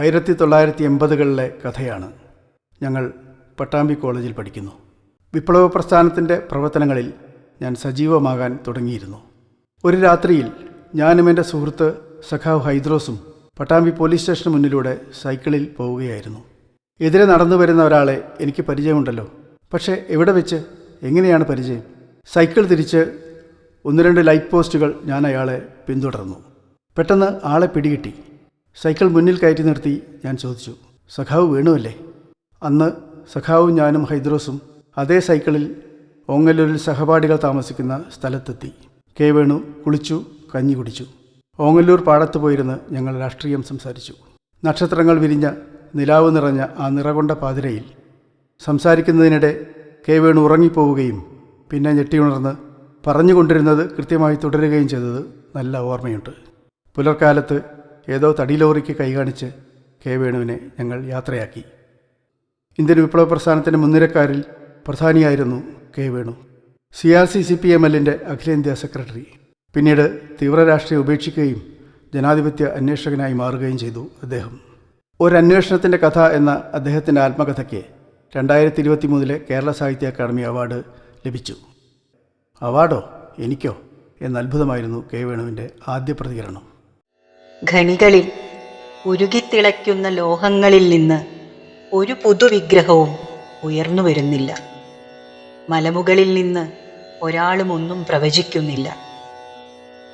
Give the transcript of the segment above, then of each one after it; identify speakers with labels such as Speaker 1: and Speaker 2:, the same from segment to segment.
Speaker 1: ആയിരത്തി തൊള്ളായിരത്തി എൺപതുകളിലെ കഥയാണ് ഞങ്ങൾ പട്ടാമ്പി കോളേജിൽ പഠിക്കുന്നു. വിപ്ലവ പ്രസ്ഥാനത്തിന്റെ പ്രവർത്തനങ്ങളിൽ ഞാൻ സജീവമാകാൻ തുടങ്ങിയിരുന്നു. ഒരു രാത്രിയിൽ ഞാനും എന്റെ സുഹൃത്ത് സഖാവ് ഹൈദ്രോസും പട്ടാമ്പി പോലീസ് സ്റ്റേഷന് മുന്നിലൂടെ സൈക്കിളിൽ പോവുകയായിരുന്നു. എതിരെ നടന്നു വരുന്ന ഒരാളെ എനിക്ക് പരിചയമുണ്ടല്ലോ. പക്ഷേ എവിടെ വെച്ച്? എങ്ങനെയാണ് പരിചയം? സൈക്കിൾ തിരിച്ച് ഒന്ന് രണ്ട് ലൈറ്റ് പോസ്റ്റുകൾ ഞാൻ അയാളെ പിന്തുടർന്നു. പെട്ടെന്ന് ആളെ പിടികിട്ടി. സൈക്കിൾ മുന്നിൽ കയറ്റി നിർത്തി ഞാൻ ചോദിച്ചു സഖാവ് വേണുമല്ലേ അന്ന് സഖാവും ഞാനും ഹൈദ്രോസും അതേ സൈക്കിളിൽ ഓങ്ങല്ലൂരിൽ സഹപാഠികൾ താമസിക്കുന്ന സ്ഥലത്തെത്തി. കെ വേണു കുളിച്ചു കഞ്ഞി കുടിച്ചു. ഓങ്ങല്ലൂർ പാടത്ത് പോയിരുന്ന് ഞങ്ങൾ രാഷ്ട്രീയം സംസാരിച്ചു. നക്ഷത്രങ്ങൾ വിരിഞ്ഞ നിലാവ് നിറഞ്ഞ ആ നിറകൊണ്ട പാതിരയിൽ സംസാരിക്കുന്നതിനിടെ കെ വേണു ഉറങ്ങിപ്പോവുകയും പിന്നെ ഞെട്ടിയുണർന്ന് പറഞ്ഞുകൊണ്ടിരുന്നത് കൃത്യമായി തുടരുകയും ചെയ്തത് നല്ല ഓർമ്മയുണ്ട്. പുലർക്കാലത്ത് ഏതോ തടിലോറിക്ക് കൈകാണിച്ച് കെ വേണുവിനെ ഞങ്ങൾ യാത്രയാക്കി. ഇന്ത്യൻ വിപ്ലവ പ്രസ്ഥാനത്തിന്റെ മുൻനിരക്കാരിൽ പ്രധാനിയായിരുന്നു K Venu. C R C C P M എല്ലിന്റെ അഖിലേന്ത്യാ സെക്രട്ടറി. പിന്നീട് തീവ്ര രാഷ്ട്രീയം ഉപേക്ഷിക്കുകയും ജനാധിപത്യ അന്വേഷകനായി മാറുകയും ചെയ്തു അദ്ദേഹം. ഒരു അന്വേഷണത്തിന്റെ കഥ എന്ന അദ്ദേഹത്തിന്റെ ആത്മകഥയ്ക്ക് രണ്ടായിരത്തി ഇരുപത്തി മൂന്നിലെ കേരള സാഹിത്യ അക്കാദമി അവാർഡ് ലഭിച്ചു. അവാർഡോ എനിക്കോ? എന്ന അത്ഭുതമായിരുന്നു കെ വേണുവിന്റെ ആദ്യ പ്രതികരണം.
Speaker 2: ഖനികളിൽ ഉരുകിത്തിളയ്ക്കുന്ന ലോഹങ്ങളിൽ നിന്ന് ഒരു പുതുവിഗ്രഹവും ഉയർന്നു വരുന്നില്ല. മലമുകളിൽ നിന്ന് ഒരാളും ഒന്നും പ്രവചിക്കുന്നില്ല.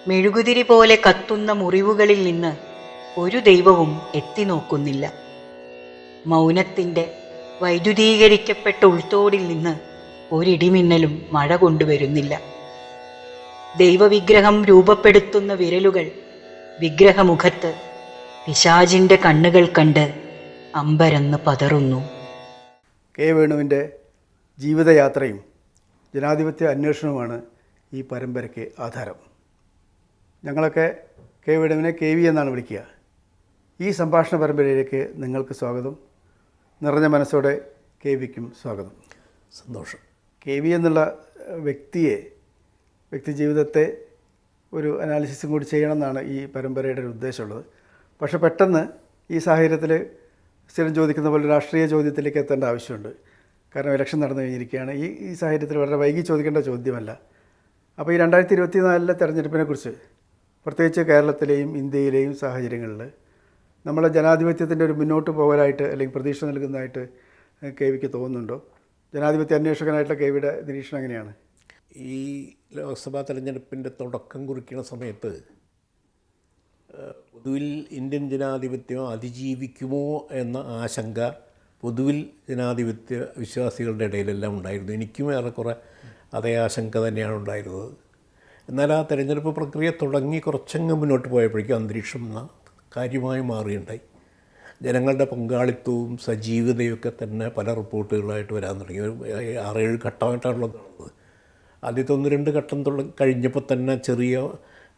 Speaker 2: മെഴുകുതിരി പോലെ കത്തുന്ന മുറിവുകളിൽ നിന്ന് ഒരു ദൈവവും എത്തി നോക്കുന്നില്ല മൗനത്തിന്റെ വൈദ്യുതീകരിക്കപ്പെട്ട ഉൾത്തോടിൽ നിന്ന് ഒരിടിമിന്നലും മഴ കൊണ്ടുവരുന്നില്ല. ദൈവവിഗ്രഹം രൂപപ്പെടുത്തുന്ന വിരലുകൾ വിഗ്രഹമുഖത്ത് പിശാചിന്റെ കണ്ണുകൾ കണ്ട് അമ്പരന്ന് പതറുന്നു.
Speaker 1: കെ വേണുവിന്റെ ജീവിതയാത്രയും ജനാധിപത്യ അന്വേഷണവുമാണ് ഈ പരമ്പരയ്ക്ക് ആധാരം. ഞങ്ങളൊക്കെ കെ വേണുവിനെ കെ വി എന്നാണ് വിളിക്കുക. ഈ സംഭാഷണ പരമ്പരയിലേക്ക് നിങ്ങൾക്ക് സ്വാഗതം. നിറഞ്ഞ മനസ്സോടെ കെ വിക്കും സ്വാഗതം.
Speaker 3: സന്തോഷം.
Speaker 1: കെ വി എന്നുള്ള വ്യക്തിയെ വ്യക്തി ജീവിതത്തെ ഒരു അനാലിസിസും കൂടി ചെയ്യണമെന്നാണ് ഈ പരമ്പരയുടെ ഒരു ഉദ്ദേശമുള്ളത്. പക്ഷേ പെട്ടെന്ന് ഈ സാഹചര്യത്തിൽ സ്ഥിരം ചോദിക്കുന്ന പോലെ രാഷ്ട്രീയ ചോദ്യത്തിലേക്ക് എത്തേണ്ട ആവശ്യമുണ്ട്. കാരണം ഇലക്ഷൻ നടന്നു കഴിഞ്ഞിരിക്കുകയാണ്. ഈ ഈ സാഹചര്യത്തിൽ വളരെ വൈകി ചോദിക്കേണ്ട ചോദ്യമല്ല. അപ്പോൾ ഈ രണ്ടായിരത്തി ഇരുപത്തി നാലിലെ തെരഞ്ഞെടുപ്പിനെക്കുറിച്ച് പ്രത്യേകിച്ച് കേരളത്തിലെയും ഇന്ത്യയിലെയും സാഹചര്യങ്ങളിൽ നമ്മളെ ജനാധിപത്യത്തിന്റെ ഒരു മുന്നോട്ട് പോകലായിട്ട് അല്ലെങ്കിൽ പ്രതീക്ഷ നൽകുന്നതായിട്ട് കെ വിക്ക് തോന്നുന്നുണ്ടോ? ജനാധിപത്യ അന്വേഷകനായിട്ടുള്ള കെ വിയുടെ നിരീക്ഷണം എങ്ങനെയാണ്?
Speaker 3: ഈ ലോക്സഭാ തെരഞ്ഞെടുപ്പിന്റെ തുടക്കം കുറിക്കുന്ന സമയത്ത് പൊതുവിൽ ഇന്ത്യൻ ജനാധിപത്യം അതിജീവിക്കുമോ എന്ന ആശങ്ക പൊതുവിൽ ജനാധിപത്യ വിശ്വാസികളുടെ ഇടയിലെല്ലാം ഉണ്ടായിരുന്നു. എനിക്കും ഏറെക്കുറെ അതേ ആശങ്ക തന്നെയാണ് ഉണ്ടായിരുന്നത്. എന്നാൽ ആ തെരഞ്ഞെടുപ്പ് പ്രക്രിയ തുടങ്ങി കുറച്ചങ്ങ് മുന്നോട്ട് പോയപ്പോഴേക്കും അന്തരീക്ഷം കാര്യമായി മാറിയുണ്ടായി ജനങ്ങളുടെ പങ്കാളിത്തവും സജീവതയൊക്കെ തന്നെ പല റിപ്പോർട്ടുകളായിട്ട് വരാൻ തുടങ്ങി. ഒരു ആറേഴ് ഘട്ടമായിട്ടാണല്ലോ കാണുന്നത് ആദ്യത്തെ ഒന്ന് രണ്ട് ഘട്ടം തുടങ്ങി കഴിഞ്ഞപ്പോൾ തന്നെ ചെറിയ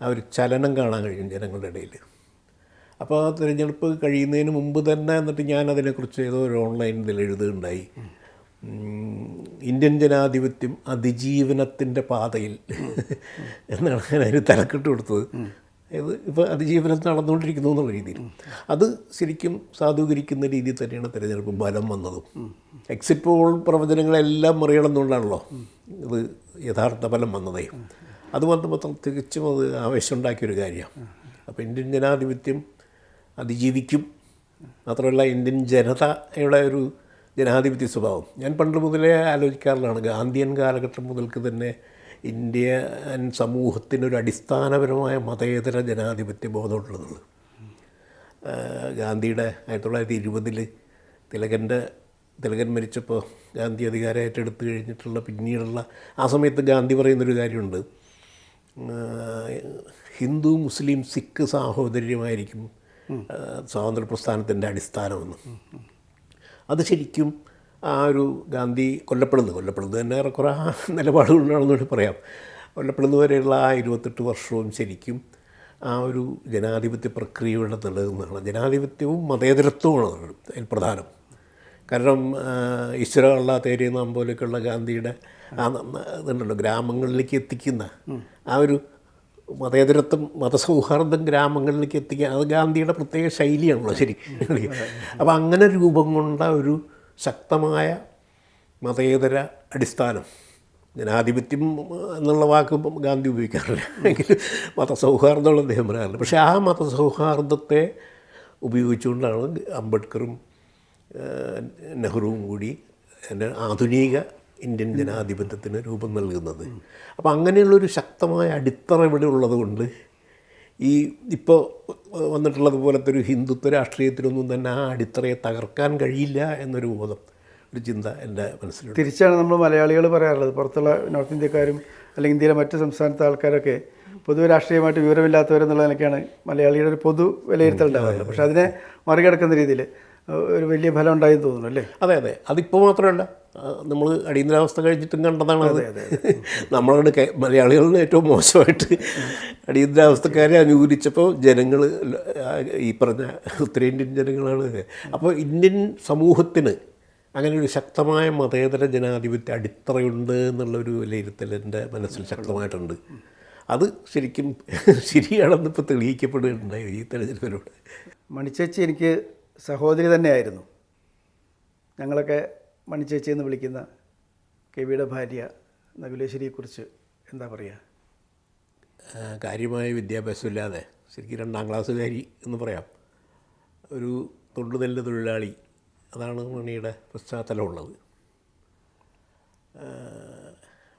Speaker 3: ആ ഒരു ചലനം കാണാൻ കഴിയും ജനങ്ങളുടെ ഇടയിൽ. അപ്പോൾ ആ തിരഞ്ഞെടുപ്പ് കഴിയുന്നതിന് മുമ്പ് തന്നെ എന്നിട്ട് ഞാൻ അതിനെക്കുറിച്ച് ഏതോ ഒരു ഓൺലൈനിൽ എഴുതുകയുണ്ടായി. ഇന്ത്യൻ ജനാധിപത്യം അതിജീവനത്തിന്റെ പാതയിൽ എന്നാണ് ഞാൻ അതിന് തലക്കെട്ട് കൊടുത്തത്. ഇത് ഇപ്പോൾ അതിജീവനം നടന്നുകൊണ്ടിരിക്കുന്നു എന്നുള്ള രീതിയിൽ. അത് ശരിക്കും സാധൂകരിക്കുന്ന രീതിയിൽ തന്നെയാണ് തിരഞ്ഞെടുപ്പ് ബലം വന്നതും. എക്സിറ്റ് പോൾ പ്രവചനങ്ങളെല്ലാം മറികടന്നുകൊണ്ടാണല്ലോ ഇത് യഥാർത്ഥ ഫലം വന്നതേ. അത് വന്നപ്പോൾ തികച്ചും അത് ആവേശമുണ്ടാക്കിയൊരു കാര്യമാണ് അപ്പോൾ ഇന്ത്യൻ ജനാധിപത്യം അതിജീവിക്കും. മാത്രമല്ല ഇന്ത്യൻ ജനതയുടെ ഒരു ജനാധിപത്യ സ്വഭാവം. ഞാൻ പണ്ട് മുതലേ ആലോചിക്കാറുള്ളതാണ് ഗാന്ധിയൻ കാലഘട്ടം മുതൽക്ക് തന്നെ ഇന്ത്യൻ സമൂഹത്തിനൊരു അടിസ്ഥാനപരമായ മതേതര ജനാധിപത്യ ബോധമുള്ളത് ഗാന്ധിയുടെ ആയിരത്തി തൊള്ളായിരത്തി ഇരുപതിൽ തിലകന്റെ തിലകൻ മരിച്ചപ്പോൾ ഗാന്ധി അധികാരം ഏറ്റെടുത്ത് കഴിഞ്ഞിട്ടുള്ള പിന്നീടുള്ള ആ സമയത്ത് ഗാന്ധി പറയുന്നൊരു കാര്യമുണ്ട്. ഹിന്ദു മുസ്ലിം സിഖ് സാഹോദര്യമായിരിക്കും സ്വാതന്ത്ര്യ പ്രസ്ഥാനത്തിന്റെ അടിസ്ഥാനമെന്ന്. അത് ശരിക്കും ആ ഒരു ഗാന്ധി കൊല്ലപ്പെടുന്നത് കൊല്ലപ്പെടുന്നത് തന്നെ ഏറെക്കുറെ ആ നിലപാടുകൊണ്ടാണെന്ന് വേണ്ടി പറയാം. കൊല്ലപ്പെടുന്നത് വരെയുള്ള ആ ഇരുപത്തെട്ട് വർഷവും ശരിക്കും ആ ഒരു ജനാധിപത്യ പ്രക്രിയയുടെ നിലനിന്നാണ് ജനാധിപത്യവും മതേതരത്വമാണ് അതിൽ പ്രധാനം. കാരണം ഈശ്വര ഈശ്വരമുള്ള തേരിയ നാം പോലെയൊക്കെയുള്ള ഗാന്ധിയുടെ ആ ഇതുണ്ടല്ലോ ഗ്രാമങ്ങളിലേക്ക് എത്തിക്കുന്ന ആ ഒരു മതേതരത്വം മതസൗഹാർദ്ദം ഗ്രാമങ്ങളിലേക്ക് എത്തിക്കുക അത് ഗാന്ധിയുടെ പ്രത്യേക ശൈലിയാണല്ലോ ശരി. അപ്പോൾ അങ്ങനെ രൂപം കൊണ്ട ഒരു ശക്തമായ മതേതര അടിസ്ഥാനം ജനാധിപത്യം എന്നുള്ള വാക്ക് ഗാന്ധി ഉപയോഗിക്കാറില്ല. എങ്കിലും മതസൗഹാർദ്ദമുള്ള അദ്ദേഹം പറയാറില്ല പക്ഷേ ആ മതസൗഹാർദ്ദത്തെ ഉപയോഗിച്ചുകൊണ്ടാണ് അംബേദ്കറും നെഹ്റുവും കൂടി ആധുനിക ഇന്ത്യൻ ജനാധിപത്യത്തിന് രൂപം നൽകുന്നത്. അപ്പോൾ അങ്ങനെയുള്ളൊരു ശക്തമായ അടിത്തറ ഇവിടെ ഉള്ളതുകൊണ്ട് ഈ ഇപ്പോൾ വന്നിട്ടുള്ളത് പോലത്തെ ഒരു ഹിന്ദുത്വ രാഷ്ട്രീയത്തിലൊന്നും തന്നെ ആ അടിത്തറയെ തകർക്കാൻ കഴിയില്ല എന്നൊരു ബോധം ഒരു ചിന്ത എന്റെ മനസ്സിലുണ്ട്.
Speaker 1: തിരിച്ചാണ് നമ്മൾ മലയാളികൾ പറയാറുള്ളത്. പുറത്തുള്ള നോർത്ത് ഇന്ത്യക്കാരും അല്ലെങ്കിൽ ഇന്ത്യയിലെ മറ്റ് സംസ്ഥാനത്തെ ആൾക്കാരൊക്കെ പൊതുവെ രാഷ്ട്രീയമായിട്ട് വിവരമില്ലാത്തവരെന്നുള്ള നിലയ്ക്കാണ് മലയാളിയുടെ ഒരു പൊതു വിലയിരുത്തൽ ഉണ്ടാവുന്നത് പക്ഷേ അതിനെ മറികടക്കുന്ന രീതിയിൽ ഒരു വലിയ ഫലം ഉണ്ടായി തോന്നുന്നു അല്ലേ?
Speaker 3: അതെ അതെ. അതിപ്പോൾ മാത്രമല്ല. നമ്മൾ അടിയന്തരാവസ്ഥ കഴിഞ്ഞിട്ടും കണ്ടതാണ് അതെ. നമ്മളാണ് മലയാളികളിൽ ഏറ്റവും മോശമായിട്ട് അടിയന്തരാവസ്ഥക്കാരെ അനുകൂലിച്ചപ്പോൾ ജനങ്ങൾ ഈ പറഞ്ഞ ഉത്തരേന്ത്യൻ ജനങ്ങളാണ്. അപ്പോൾ ഇന്ത്യൻ സമൂഹത്തിന് അങ്ങനെ ഒരു ശക്തമായ മതേതര ജനാധിപത്യ അടിത്തറയുണ്ട് എന്നുള്ളൊരു വിലയിരുത്തൽ എന്റെ മനസ്സിൽ ശക്തമായിട്ടുണ്ട്. അത് ശരിക്കും ശരിയാണെന്ന് ഇപ്പോൾ തെളിയിക്കപ്പെടുകയുണ്ടായി ഈ തെരഞ്ഞെടുപ്പിലൂടെ.
Speaker 1: മണിച്ചേച്ചി എനിക്ക് സഹോദരി തന്നെയായിരുന്നു. ഞങ്ങളൊക്കെ മണിച്ചേച്ചി എന്ന് വിളിക്കുന്ന കെ വിയുടെ ഭാര്യ നകുലേശ്വരിയെക്കുറിച്ച് എന്താ പറയുക
Speaker 3: കാര്യമായ വിദ്യാഭ്യാസമില്ലാതെ ശരിക്കും രണ്ടാം ക്ലാസ്സുകാരി എന്ന് പറയാം. ഒരു തൊണ്ടുനെല്ല് തൊഴിലാളി. അതാണ് മണിയുടെ പശ്ചാത്തലമുള്ളത്.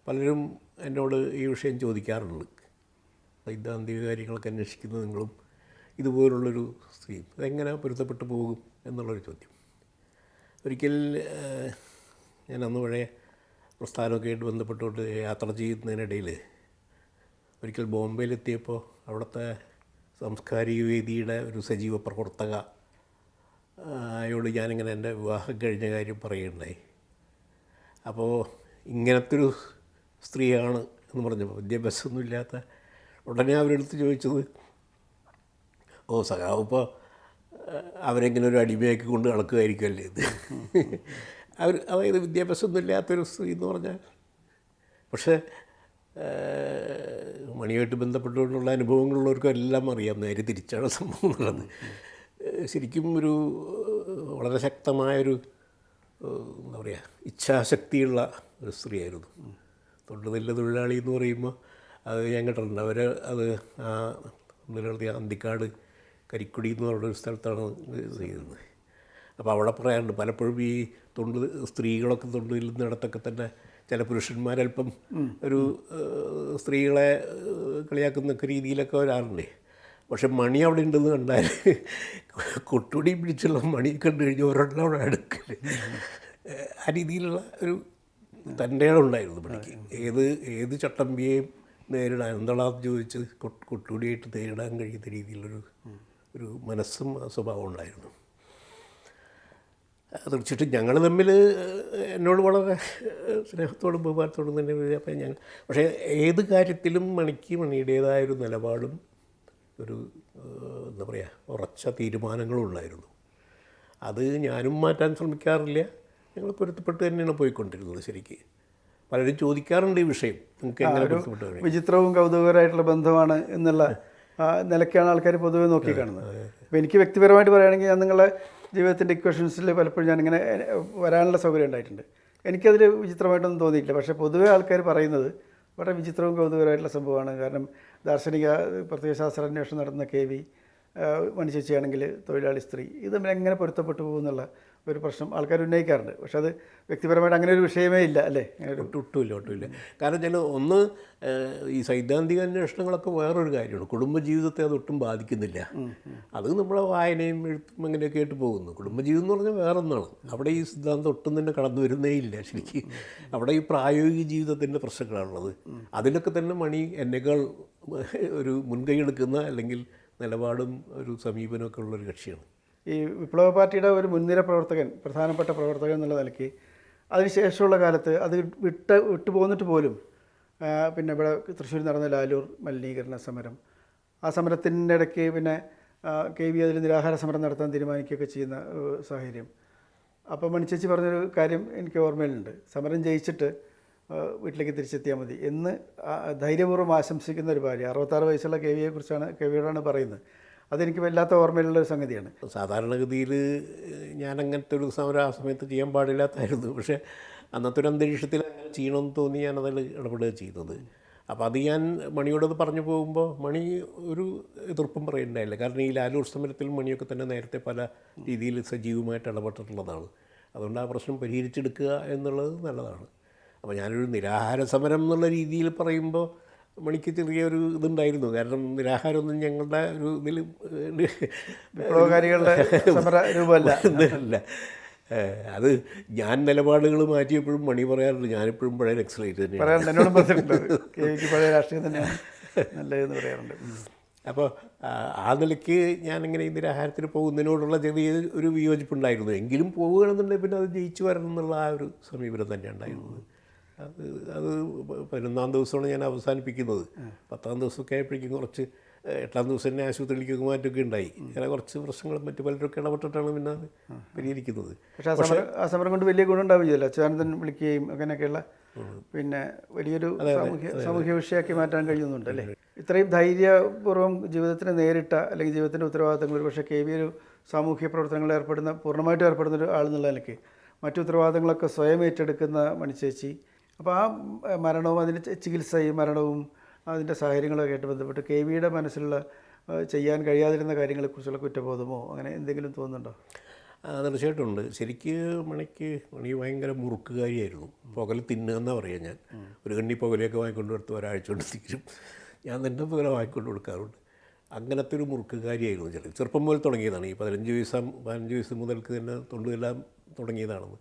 Speaker 3: പലരും എന്നോട് ഈ വിഷയം ചോദിക്കാറുണ്ട്. സൈദ്ധാന്തിക കാര്യങ്ങളൊക്കെ അന്വേഷിക്കുന്ന നിങ്ങളും ഇതുപോലുള്ളൊരു സ്ത്രീ. അതെങ്ങനെ പൊരുത്തപ്പെട്ടു പോകും എന്നുള്ളൊരു ചോദ്യം. ഒരിക്കൽ ഞാൻ അന്ന് പഴയ പ്രസ്ഥാനമൊക്കെ ആയിട്ട് ബന്ധപ്പെട്ടുകൊണ്ട് യാത്ര ചെയ്യുന്നതിനിടയിൽ ഒരിക്കൽ ബോംബെയിലെത്തിയപ്പോൾ അവിടുത്തെ സാംസ്കാരിക വേദിയുടെ ഒരു സജീവ പ്രവർത്തക അയോട് ഞാനിങ്ങനെ എന്റെ വിവാഹം കഴിഞ്ഞ കാര്യം പറയുകയുണ്ടായി. അപ്പോൾ ഇങ്ങനത്തൊരു സ്ത്രീയാണ് എന്ന് പറഞ്ഞപ്പോൾ വിദ്യാഭ്യാസമൊന്നുമില്ലാത്ത ഉടനെ അവരെടുത്ത് ചോദിച്ചത് ഓ സഖാവ് ഇപ്പോൾ അവരെങ്ങനെ ഒരു അടിമയാക്കി കൊണ്ട് നടക്കുമായിരിക്കുമല്ലേ ഇത്? അവർ അതായത് വിദ്യാഭ്യാസമൊന്നും ഇല്ലാത്തൊരു സ്ത്രീ എന്ന് പറഞ്ഞാൽ. പക്ഷേ മണിയായിട്ട് ബന്ധപ്പെട്ടുകൊണ്ടുള്ള അനുഭവങ്ങളുള്ളവർക്കും എല്ലാം അറിയാം. നേരെ തിരിച്ചാണ് സംഭവം എന്നുള്ളത് ശരിക്കും ഒരു വളരെ ശക്തമായൊരു എന്താ പറയുക ഇച്ഛാശക്തിയുള്ള ഒരു സ്ത്രീയായിരുന്നു. തൊണ്ടുനെല്ല് തൊഴിലാളി എന്ന് പറയുമ്പോൾ അത് ഞാൻ കേട്ടിട്ടുണ്ട്. അവർ അത് ആ നിലനിർത്തിയ അന്തിക്കാട് കരിക്കുടി എന്ന് പറയുന്ന ഒരു സ്ഥലത്താണ് ചെയ്യുന്നത്. അപ്പോൾ അവിടെ പറയാറുണ്ട് പലപ്പോഴും ഈ തൊണ്ട് സ്ത്രീകളൊക്കെ തൊണ്ട് നിന്നിടത്തൊക്കെ തന്നെ ചില പുരുഷന്മാരല്പം ഒരു സ്ത്രീകളെ കളിയാക്കുന്ന രീതിയിലൊക്കെ വരാറുണ്ട്. പക്ഷെ മണി അവിടെ ഉണ്ടെന്ന് കണ്ടാൽ കൊട്ടുടി പിടിച്ചുള്ള മണി കണ്ടു കഴിഞ്ഞാൽ ഒരെണ്ണം അവിടെ അടുക്കൽ ആ രീതിയിലുള്ള ഒരു തന്റെ ഉണ്ടായിരുന്നു പണിക്ക്. ഏത് ഏത് ചട്ടമ്പിയെയും നേരിടാൻ എന്താണെന്ന് ചോദിച്ച് കൊട്ടുടിയായിട്ട് നേരിടാൻ കഴിയുന്ന രീതിയിലൊരു ഒരു മനസ്സും സ്വഭാവം ഉണ്ടായിരുന്നു. തീർച്ചയായിട്ടും ഞങ്ങൾ തമ്മിൽ എന്നോട് വളരെ സ്നേഹത്തോടും ബഹുമാനത്തോടും തന്നെ അപ്പം ഞങ്ങൾ പക്ഷേ ഏത് കാര്യത്തിലും മണിക്ക് മണിയുടേതായ ഒരു നിലപാടും ഒരു എന്താ പറയുക ഉറച്ച തീരുമാനങ്ങളും ഉണ്ടായിരുന്നു. അത് ഞാനും മാറ്റാൻ ശ്രമിക്കാറില്ല. ഞങ്ങൾ പൊരുത്തപ്പെട്ട് തന്നെയാണ് പോയിക്കൊണ്ടിരുന്നത് ശരിക്ക്. പലരും ചോദിക്കാറുണ്ട് ഈ വിഷയം. നിങ്ങൾക്ക് എങ്ങനെ
Speaker 1: വിചിത്രവും കൗതുകകരമായിട്ടുള്ള ബന്ധമാണ് എന്നുള്ള നിലയ്ക്കാണ് ആൾക്കാർ പൊതുവെ നോക്കി കാണുന്നത്. അപ്പോൾ എനിക്ക് വ്യക്തിപരമായിട്ട് പറയുകയാണെങ്കിൽ ഞാൻ നിങ്ങളുടെ ജീവിതത്തിന്റെ ഇക്വേഷൻസിൽ പലപ്പോഴും ഞാനിങ്ങനെ ഇങ്ങനെ വരാനുള്ള സൗകര്യം ഉണ്ടായിട്ടുണ്ട്. എനിക്കതിൽ വിചിത്രമായിട്ടൊന്നും തോന്നിയിട്ടില്ല. പക്ഷേ പൊതുവെ ആൾക്കാർ പറയുന്നത് വളരെ വിചിത്രവും കൗതുകരമായിട്ടുള്ള സംഭവമാണ്. കാരണം ദാർശനിക പ്രത്യേക ശാസ്ത്രാന്വേഷണം നടത്തുന്ന കെ വി മണിച്ചേച്ചിയാണെങ്കിൽ തൊഴിലാളി സ്ത്രീ ഇത് തമ്മിൽ എങ്ങനെ പൊരുത്തപ്പെട്ടു പോകുന്നുള്ള ഒരു പ്രശ്നം ആൾക്കാർ ഉന്നയിക്കാറുണ്ട്. പക്ഷെ അത് വ്യക്തിപരമായിട്ട് അങ്ങനെ ഒരു വിഷയമേ ഇല്ല അല്ലേ?
Speaker 3: ഒട്ടുമില്ല ഒട്ടുമില്ല കാരണം ചില ഒന്ന് ഈ സൈദ്ധാന്തിക അന്വേഷണങ്ങളൊക്കെ വേറൊരു കാര്യമാണ്. കുടുംബജീവിതത്തെ അത് ഒട്ടും ബാധിക്കുന്നില്ല. അത് നമ്മളെ വായനയും എഴുത്തും അങ്ങനെയൊക്കെ ആയിട്ട് പോകുന്നു. കുടുംബജീവിതം എന്ന് പറഞ്ഞാൽ വേറെ ഒന്നാണ് അവിടെ ഈ സിദ്ധാന്തം ഒട്ടും തന്നെ കടന്നു വരുന്നേ ഇല്ല ശരിക്കും. അവിടെ ഈ പ്രായോഗിക ജീവിതത്തിന്റെ പ്രശ്നങ്ങളാണുള്ളത്. അതിലൊക്കെ തന്നെ മണി എന്നേക്കാൾ ഒരു മുൻകൈ എടുക്കുന്ന അല്ലെങ്കിൽ നിലപാടും ഒരു സമീപനമൊക്കെ ഉള്ളൊരു കക്ഷിയാണ്.
Speaker 1: ഈ വിപ്ലവ പാർട്ടിയുടെ ഒരു മുൻനിര പ്രവർത്തകൻ പ്രധാനപ്പെട്ട പ്രവർത്തകൻ എന്നുള്ള നിലയ്ക്ക് അതിനുശേഷമുള്ള കാലത്ത് അത് വിട്ട് വിട്ടു പോന്നിട്ട് പോലും പിന്നെ ഇവിടെ തൃശ്ശൂർ നടന്ന ലാലൂർ മലിനീകരണ സമരം ആ സമരത്തിന്റെ ഇടയ്ക്ക് പിന്നെ കെ വി അതിൽ നിരാഹാര സമരം നടത്താൻ തീരുമാനിക്കുകയൊക്കെ ചെയ്യുന്ന സാഹചര്യം. അപ്പോൾ മണിച്ചേച്ചി പറഞ്ഞൊരു കാര്യം എനിക്ക് ഓർമ്മയിലുണ്ട്. സമരം ജയിച്ചിട്ട് വീട്ടിലേക്ക് തിരിച്ചെത്തിയാൽ മതി എന്ന് ധൈര്യപൂർവം ആശംസിക്കുന്ന ഒരു ഭാര്യ അറുപത്താറ് വയസ്സുള്ള കെ വിയെക്കുറിച്ചാണ് കെ വിയോടാണ് പറയുന്നത്. അതെനിക്ക് വല്ലാത്ത ഓർമ്മയിലുള്ള ഒരു സംഗതിയാണ്.
Speaker 3: സാധാരണഗതിയിൽ ഞാൻ അങ്ങനത്തെ ഒരു സമരം ആ സമയത്ത് ചെയ്യാൻ പാടില്ലാത്തായിരുന്നു. പക്ഷേ അന്നത്തെ ഒരു അന്തരീക്ഷത്തിൽ അങ്ങനെ ചെയ്യണമെന്ന് തോന്നി ഞാൻ അതിൽ ഇടപെടുക ചെയ്തത്. അപ്പോൾ അത് ഞാൻ മണിയോടത് പറഞ്ഞു പോകുമ്പോൾ മണി ഒരു എതിർപ്പും പറയുന്നുണ്ടായില്ല കാരണം ഈ ലാലൂർ സമരത്തിൽ മണിയൊക്കെ തന്നെ നേരത്തെ പല രീതിയിൽ സജീവമായിട്ട് ഇടപെട്ടിട്ടുള്ളതാണ്. അതുകൊണ്ട് ആ പ്രശ്നം പരിഹരിച്ചെടുക്കുക എന്നുള്ളത് നല്ലതാണ്. അപ്പോൾ ഞാനൊരു നിരാഹാര സമരം എന്നുള്ള രീതിയിൽ പറയുമ്പോൾ മണിക്ക് ചെറിയൊരു ഇതുണ്ടായിരുന്നു. കാരണം നിരാഹാരമൊന്നും ഞങ്ങളുടെ ഒരു ഇതിൽ
Speaker 1: വിപ്ലവകാരികളുടെ രൂപമല്ല.
Speaker 3: അല്ല അത് ഞാൻ നിലപാടുകൾ മാറ്റിയപ്പോഴും മണി പറയാറുണ്ട്. ഞാനിപ്പോഴും പഴയ നക്സലേറ്റ് തന്നെയാണ്.
Speaker 1: നല്ലതെന്ന് പറയാറുണ്ട്.
Speaker 3: അപ്പോൾ ആ നിലയ്ക്ക് ഞാനിങ്ങനെ ഈ നിരാഹാരത്തിന് പോകുന്നതിനോടുള്ള ചെറിയ ഒരു വിയോജിപ്പുണ്ടായിരുന്നു. എങ്കിലും പോവുകയാണെന്നുണ്ടെങ്കിൽ പിന്നെ അത് ജയിച്ചു വരണം എന്നുള്ള ആ ഒരു സമീപനം തന്നെ ഉണ്ടായിരുന്നത്. അത് അത് പതിനൊന്നാം ദിവസമാണ് ഞാൻ അവസാനിപ്പിക്കുന്നത്. പത്താം ദിവസമൊക്കെ ആയപ്പോഴേക്കും കുറച്ച് എട്ടാം ദിവസം തന്നെ ആശുപത്രിയിലേക്ക് മാറ്റമൊക്കെ ഉണ്ടായി. അങ്ങനെ കുറച്ച് പ്രശ്നങ്ങളും മറ്റു പലരൊക്കെ ഇടപെട്ടിട്ടാണ് പിന്നെ അത് പരിഹരിക്കുന്നത്.
Speaker 1: പക്ഷേ ആ സമരം കൊണ്ട് വലിയ ഗുണം ഉണ്ടാവില്ല അച്യുതാനന്ദൻ വിളിക്കുകയും അങ്ങനെയൊക്കെയുള്ള പിന്നെ വലിയൊരു സാമൂഹ്യ സാമൂഹ്യ വിഷയമാക്കി മാറ്റാൻ കഴിയുന്നുണ്ട് അല്ലേ? ഇത്രയും ധൈര്യപൂർവം ജീവിതത്തിന് നേരിട്ട അല്ലെങ്കിൽ ജീവിതത്തിന്റെ ഉത്തരവാദിത്തങ്ങൾ ഒരു പക്ഷേ കെ വി ഒരു സാമൂഹ്യ പ്രവർത്തനങ്ങളിൽ ഏർപ്പെടുന്ന പൂർണമായിട്ടും ഏർപ്പെടുന്ന ഒരു ആളെന്നുള്ള നിലയ്ക്ക് മറ്റു ഉത്തരവാദിത്തങ്ങളൊക്കെ സ്വയം ഏറ്റെടുക്കുന്ന മണിച്ചേച്ചി അപ്പോൾ ആ മരണവും അതിന്റെ ചികിത്സയും മരണവും അതിന്റെ സാഹചര്യങ്ങളൊക്കെ ആയിട്ട് ബന്ധപ്പെട്ട് കെ വിയുടെ മനസ്സിലുള്ള ചെയ്യാൻ കഴിയാതിരുന്ന കാര്യങ്ങളെക്കുറിച്ചുള്ള കുറ്റബോധമോ അങ്ങനെ എന്തെങ്കിലും തോന്നുന്നുണ്ടോ?
Speaker 3: തീർച്ചയായിട്ടും ഉണ്ട്. ശരിക്ക് മണിക്ക് മണി ഭയങ്കര മുറുക്കുകാരിയായിരുന്നു. പുകൽ തിന്നുക എന്നാ പറയുക ഞാൻ. ഒരു കണ്ണി പുകലയൊക്കെ വാങ്ങിക്കൊണ്ട് കൊടുത്ത് ഒരാഴ്ച കൊണ്ട് തീരും. ഞാൻ തന്നെ പുകല വാങ്ങിക്കൊണ്ട് കൊടുക്കാറുണ്ട്. അങ്ങനത്തെ ഒരു മുറുക്കുകാരിയായിരുന്നു ചെറിയ ചെറുപ്പം മുതൽ തുടങ്ങിയതാണ്. ഈ പതിനഞ്ച് വയസ്സാം പതിനഞ്ച് വയസ്സ് മുതൽക്ക് തന്നെ തൊണ്ടെല്ലാം തുടങ്ങിയതാണെന്ന്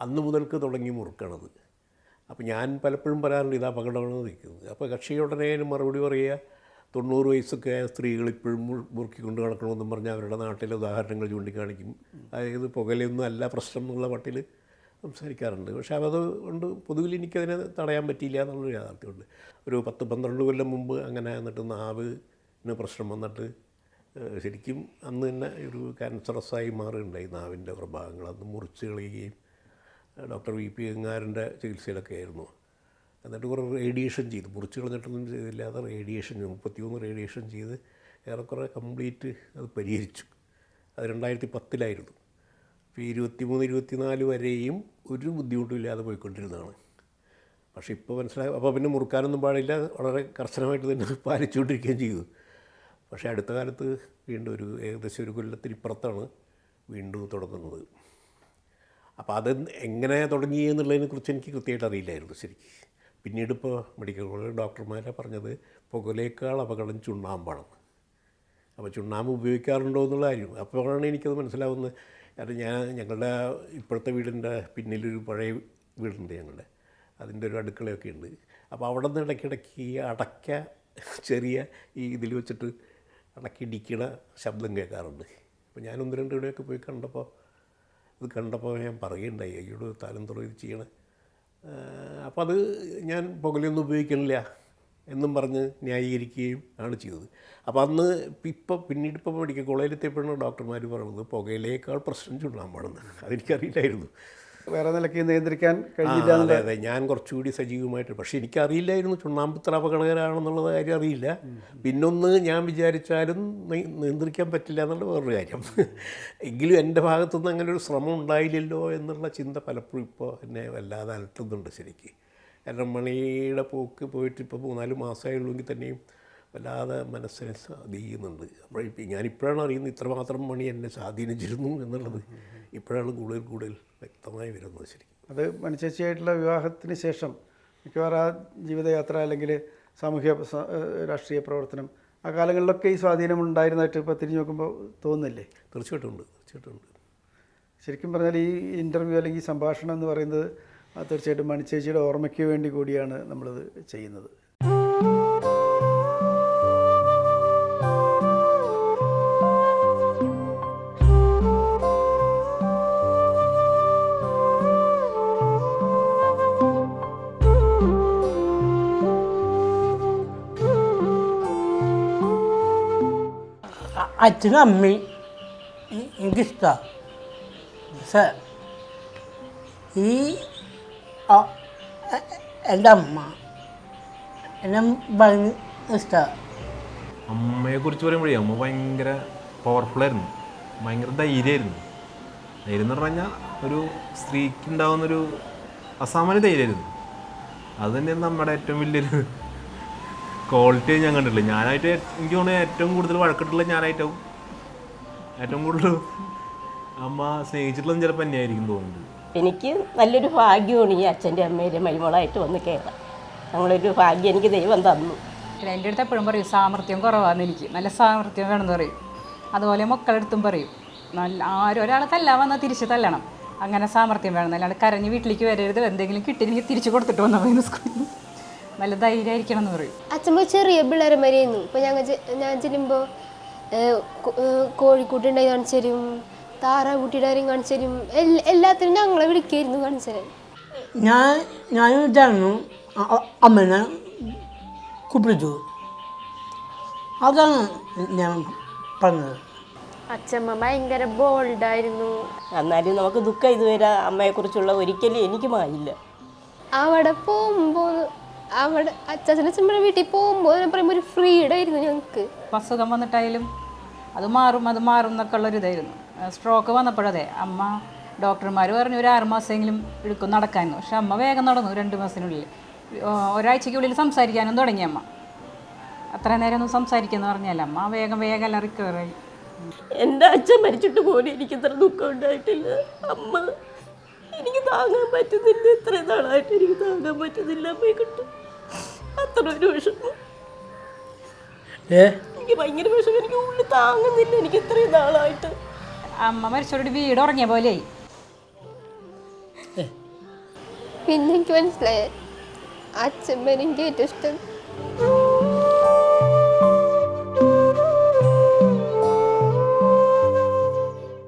Speaker 3: അന്ന് മുതൽക്ക് തുടങ്ങി മുറുക്കാണത്. അപ്പോൾ ഞാൻ പലപ്പോഴും പറയാറുണ്ട് ഇത് അപകടമാണ് നിൽക്കുന്നത് അപ്പോൾ കക്ഷി ഉടനെ മറുപടി പറയുക തൊണ്ണൂറ് വയസ്സൊക്കെ സ്ത്രീകൾ ഇപ്പോഴും മുറുക്കിക്കൊണ്ട് നടക്കണമെന്നും പറഞ്ഞ് അവരുടെ നാട്ടിലെ ഉദാഹരണങ്ങൾ ചൂണ്ടിക്കാണിക്കും. അതായത് പുകലൊന്നും അല്ല പ്രശ്നം എന്നുള്ള മട്ടിൽ സംസാരിക്കാറുണ്ട്. പക്ഷേ അത് കൊണ്ട് പൊതുവിൽ എനിക്കതിനെ തടയാൻ പറ്റിയില്ല എന്നുള്ളൊരു യാഥാർത്ഥ്യമുണ്ട്. ഒരു പത്ത് പന്ത്രണ്ട് കൊല്ലം മുമ്പ് അങ്ങനെ എന്നിട്ട് നാവിന് പ്രശ്നം വന്നിട്ട് ശരിക്കും അന്ന് തന്നെ ഒരു ക്യാൻസറസായി മാറുകയുണ്ടായി നാവിന്റെ പ്രഭാഗങ്ങൾ അന്ന് മുറിച്ച് കളയുകയും ഡോക്ടർ വി പി ഗംഗാരന്റെ ചികിത്സയിലൊക്കെ ആയിരുന്നു. എന്നിട്ട് കുറേ റേഡിയേഷൻ ചെയ്ത്. മുറിച്ച് കളഞ്ഞിട്ടൊന്നും ചെയ്തില്ല അത് റേഡിയേഷൻ മുപ്പത്തിമൂന്ന് റേഡിയേഷൻ ചെയ്ത് ഏറെക്കുറെ കംപ്ലീറ്റ് അത് പരിഹരിച്ചു. അത് രണ്ടായിരത്തി പത്തിലായിരുന്നു ഇപ്പോൾ ഇരുപത്തിമൂന്ന് ഇരുപത്തിനാല് വരെയും ഒരു ബുദ്ധിമുട്ടും ഇല്ലാതെ പോയിക്കൊണ്ടിരുന്നതാണ്. പക്ഷേ ഇപ്പോൾ മനസ്സിലായി. അപ്പോൾ പിന്നെ മുറുക്കാനൊന്നും പാടില്ല. വളരെ കർശനമായിട്ട് തന്നെ പാലിച്ചുകൊണ്ടിരിക്കുകയും ചെയ്തു. പക്ഷേ അടുത്ത കാലത്ത് വീണ്ടും ഒരു ഏകദേശം ഒരു കൊല്ലത്തിനിപ്പുറത്താണ് വീണ്ടും തുടങ്ങുന്നത്. അപ്പോൾ അത് എങ്ങനെ തുടങ്ങി എന്നുള്ളതിനെ കുറിച്ച് എനിക്ക് കൃത്യമായിട്ട് അറിയില്ലായിരുന്നു ശരിക്ക്. പിന്നീട് ഇപ്പോൾ മെഡിക്കൽ കോളേജ് ഡോക്ടർമാരെ പറഞ്ഞത് പുകലേക്കാൾ അപകടം ചുണ്ണാമ്പാണെന്ന് അപ്പോൾ ചുണ്ണാമ്പ് ഉപയോഗിക്കാറുണ്ടോ എന്നുള്ള കാര്യം. അപ്പോഴാണ് എനിക്കത് മനസ്സിലാവുന്നത്. കാരണം ഞാൻ ഞങ്ങളുടെ ഇപ്പോഴത്തെ വീടിന്റെ പിന്നിലൊരു പഴയ വീടുണ്ട് ഞങ്ങളുടെ. അതിന്റെ ഒരു അടുക്കളയൊക്കെ ഉണ്ട്. അപ്പോൾ അവിടെ നിന്ന് ഇടയ്ക്കിടയ്ക്ക് ഈ അടയ്ക്ക ചെറിയ ഈ ഇതിൽ വെച്ചിട്ട് അടക്കിടിക്കണ ശബ്ദം കേൾക്കാറുണ്ട്. അപ്പോൾ ഞാൻ ഒന്ന് രണ്ട് ഇവിടെയൊക്കെ പോയി കണ്ടപ്പോൾ ഇത് കണ്ടപ്പോൾ ഞാൻ പറയുണ്ടായി അയ്യോട് താലം തുറ ഇത് ചെയ്യണേ. അപ്പോൾ അത് ഞാൻ പുകലൊന്നും ഉപയോഗിക്കണില്ല എന്നും പറഞ്ഞ് ന്യായീകരിക്കുകയും ആണ് ചെയ്തത്. അപ്പോൾ അന്ന് ഇപ്പം പിന്നീട് ഇപ്പോൾ മെഡിക്കൽ കോളേജിലെത്തിയപ്പോഴാണ് ഡോക്ടർമാർ പറയുന്നത് പുകയിലേക്കാൾ പ്രശ്നം ചുണ്ണാമ്പാണെന്ന് അതെനിക്കറിയില്ലായിരുന്നു.
Speaker 1: വേറെ നിലയ്ക്ക് നിയന്ത്രിക്കാൻ കഴിഞ്ഞില്ല
Speaker 3: അതെ അതെ. ഞാൻ കുറച്ചുകൂടി സജീവമായിട്ട് പക്ഷെ എനിക്കറിയില്ലായിരുന്നു ചുണ്ണാമ്പ് അപകടകരാണെന്നുള്ള കാര്യം അറിയില്ല. പിന്നൊന്ന് ഞാൻ വിചാരിച്ചാലും നിയന്ത്രിക്കാൻ പറ്റില്ല എന്നുള്ള വേറൊരു കാര്യം. എങ്കിലും എന്റെ ഭാഗത്തുനിന്ന് അങ്ങനെ ഒരു ശ്രമം ഉണ്ടായില്ലല്ലോ എന്നുള്ള ചിന്ത പലപ്പോഴും ഇപ്പോൾ എന്നെ വല്ലാതെ അലട്ടുന്നുണ്ട് ശരിക്ക്. കാരണം മണിയുടെ പോക്ക് പോയിട്ട് ഇപ്പോൾ മൂന്നാൽ മാസമായുള്ളൂങ്കിൽ തന്നെയും വല്ലാതെ മനസ്സിനെ സ്വാധീനിക്കുന്നുണ്ട്. അപ്പോൾ ഞാനിപ്പോഴാണ് അറിയുന്നത് ഇത്രമാത്രം മണി എന്നെ സ്വാധീനിച്ചിരുന്നു എന്നുള്ളത്. ഇപ്പോഴാണ് കൂടുതൽ കൂടുതൽ വ്യക്തമായി വരുന്നത് ശരിക്കും.
Speaker 1: അത് മനുഷ്യച്ചയായിട്ടുള്ള വിവാഹത്തിന് ശേഷം മിക്കവാറും ആ ജീവിതയാത്ര അല്ലെങ്കിൽ സാമൂഹ്യ രാഷ്ട്രീയ പ്രവർത്തനം ആ കാലങ്ങളിലൊക്കെ ഈ സ്വാധീനം ഉണ്ടായിരുന്നതായിട്ട് ഇപ്പോൾ തിരിഞ്ഞു നോക്കുമ്പോൾ തോന്നുന്നില്ലേ?
Speaker 3: തീർച്ചയായിട്ടും ഉണ്ട്. തീർച്ചയായിട്ടും ഉണ്ട്.
Speaker 1: ശരിക്കും പറഞ്ഞാൽ ഈ ഇന്റർവ്യൂ അല്ലെങ്കിൽ ഈ സംഭാഷണം എന്ന് പറയുന്നത് തീർച്ചയായിട്ടും മണിച്ചേച്ചിയുടെ ഓർമ്മയ്ക്ക് വേണ്ടി കൂടിയാണ് നമ്മളത് ചെയ്യുന്നത്.
Speaker 4: അച്ഛനും അമ്മയും എനിക്കിഷ്ടമാണ് പക്ഷേ ഈ എന്റെ അമ്മ എന്നെ ഭയങ്കര ഇഷ്ടമാണ്
Speaker 5: അമ്മയെ കുറിച്ച് പറയുമ്പോഴേ അമ്മ ഭയങ്കര പവർഫുൾ ആയിരുന്നു. ഭയങ്കര ധൈര്യമായിരുന്നു. ധൈര്യം എന്ന് പറഞ്ഞു കഴിഞ്ഞാൽ ഒരു സ്ത്രീക്ക് ഉണ്ടാകുന്നൊരു അസാമാന്യ ധൈര്യമായിരുന്നു. അത് തന്നെയാണ് നമ്മുടെ ഏറ്റവും വലിയൊരു ക്വാളിറ്റി ഞാൻ കണ്ടിട്ടില്ല. ഞാനായിട്ട് എനിക്ക് തോന്നുന്നു ഏറ്റവും കൂടുതൽ വഴക്കിട്ടുള്ള ഞാനായിട്ടാവും. ഏറ്റവും കൂടുതൽ അമ്മ സ്നേഹിച്ചിട്ടുള്ളത് ചിലപ്പോൾ എന്നെയായിരിക്കും തോന്നുന്നത്.
Speaker 6: എനിക്ക് നല്ലൊരു ഭാഗ്യമാണ് ഈ അച്ഛന്റെ അമ്മയുടെ മരുമകളായിട്ട് വന്ന് കയറാൻ ഞങ്ങളൊരു ഭാഗ്യം എനിക്ക് ദൈവം തന്നു.
Speaker 7: എന്റെ അടുത്ത് എപ്പോഴും പറയും സാമർത്ഥ്യം കുറവാന്ന് എനിക്ക്. നല്ല സാമർത്ഥ്യം വേണമെന്ന് പറയും. അതുപോലെ മക്കളെടുത്തും പറയും. നല്ല ആരും ഒരാളെ തല്ലാൻ വന്നാൽ തിരിച്ച് തല്ലണം. അങ്ങനെ സാമർത്ഥ്യം വേണം. അല്ലാണ്ട് കരഞ്ഞ് വീട്ടിലേക്ക് വരരുത്. എന്തെങ്കിലും കിട്ടി എനിക്ക് തിരിച്ച് കൊടുത്തിട്ട് വന്നാൽ മതി സ്കൂളിൽ നല്ല ധൈര്യമായിരിക്കണം എന്ന് പറയും.
Speaker 8: അച്ഛൻ ചെറിയ പിള്ളേരെ മരിയായിരുന്നു ഇപ്പൊ ഞങ്ങൾ ഞാൻ ചെല്ലുമ്പോൾ കോഴിക്കൂട്ടുണ്ടായി കാണിച്ചു തരും. താറാകുട്ടിയുടെ കാര്യം കാണിച്ചു തരും. എല്ലാത്തിനും ഞങ്ങളെ വിളിക്കായിരുന്നു കാണിച്ചു തരാൻ.
Speaker 4: ഞാൻ ഞാൻ ഇതായിരുന്നു. അമ്മനെ കുപ്പിളിച്ചു അതാണ് ഞാൻ പറഞ്ഞത്.
Speaker 8: അച്ഛമ്മ ഭയങ്കര ബോൾഡായിരുന്നു
Speaker 6: എന്നാലും നമുക്ക് ദുഃഖം ഇതുവരെ അമ്മയെക്കുറിച്ചുള്ള ഒരിക്കലും എനിക്ക് മായില്ല
Speaker 8: അവിടെ പോകുമ്പോൾ അവിടെ അച്ഛനച്ഛമ്മയുടെ വീട്ടിൽ പോകുമ്പോൾ പറയുമ്പോൾ ഒരു ഫ്രീഡം ആയിരുന്നു ഞങ്ങൾക്ക്.
Speaker 7: അസുഖം വന്നിട്ടായാലും അത് മാറും അത് മാറും എന്നൊക്കെ ഉള്ളൊരിതായിരുന്നു സ്ട്രോക്ക് വന്നപ്പോഴതെ അമ്മ ഡോക്ടർമാർ പറഞ്ഞു ഒരു ആറ് മാസമെങ്കിലും എടുക്കും നടക്കാമെന്ന്. പക്ഷെ അമ്മ വേഗം നടന്നു രണ്ട് മാസത്തിനുള്ളിൽ. ഒരാഴ്ചയ്ക്കുള്ളിൽ സംസാരിക്കാനും തുടങ്ങി അമ്മ. അത്ര നേരം ഒന്നും സംസാരിക്കുന്നു പറഞ്ഞാൽ അമ്മ. വേഗം വേഗം എല്ലാം റിക്കവറായി
Speaker 6: എന്റെ അച്ഛൻ മരിച്ചിട്ട് പോലും എനിക്ക് ഇത്ര ദുഃഖം ഉണ്ടായിട്ടില്ല. അമ്മ എനിക്ക് താങ്ങാൻ പറ്റുന്നില്ല. ഇത്രയും നാളായിട്ട് എനിക്ക് താങ്ങാൻ പറ്റുന്നില്ല. അമ്മയെ കിട്ടും. അത്ര ഒരു വിഷമം
Speaker 4: ഏ?
Speaker 6: എനിക്ക് ഭയങ്കര വിഷമം എനിക്ക് ഉള്ളിൽ താങ്ങുന്നില്ല. എനിക്ക് ഇത്രയും നാളായിട്ട്.
Speaker 7: അമ്മ മരിച്ചോടെ വീട് ഉറങ്ങിയ പോലെ
Speaker 8: പിന്നെ എനിക്ക് മനസ്സിലായി. അച്ഛൻ എനിക്ക് ഏറ്റവും ഇഷ്ടം.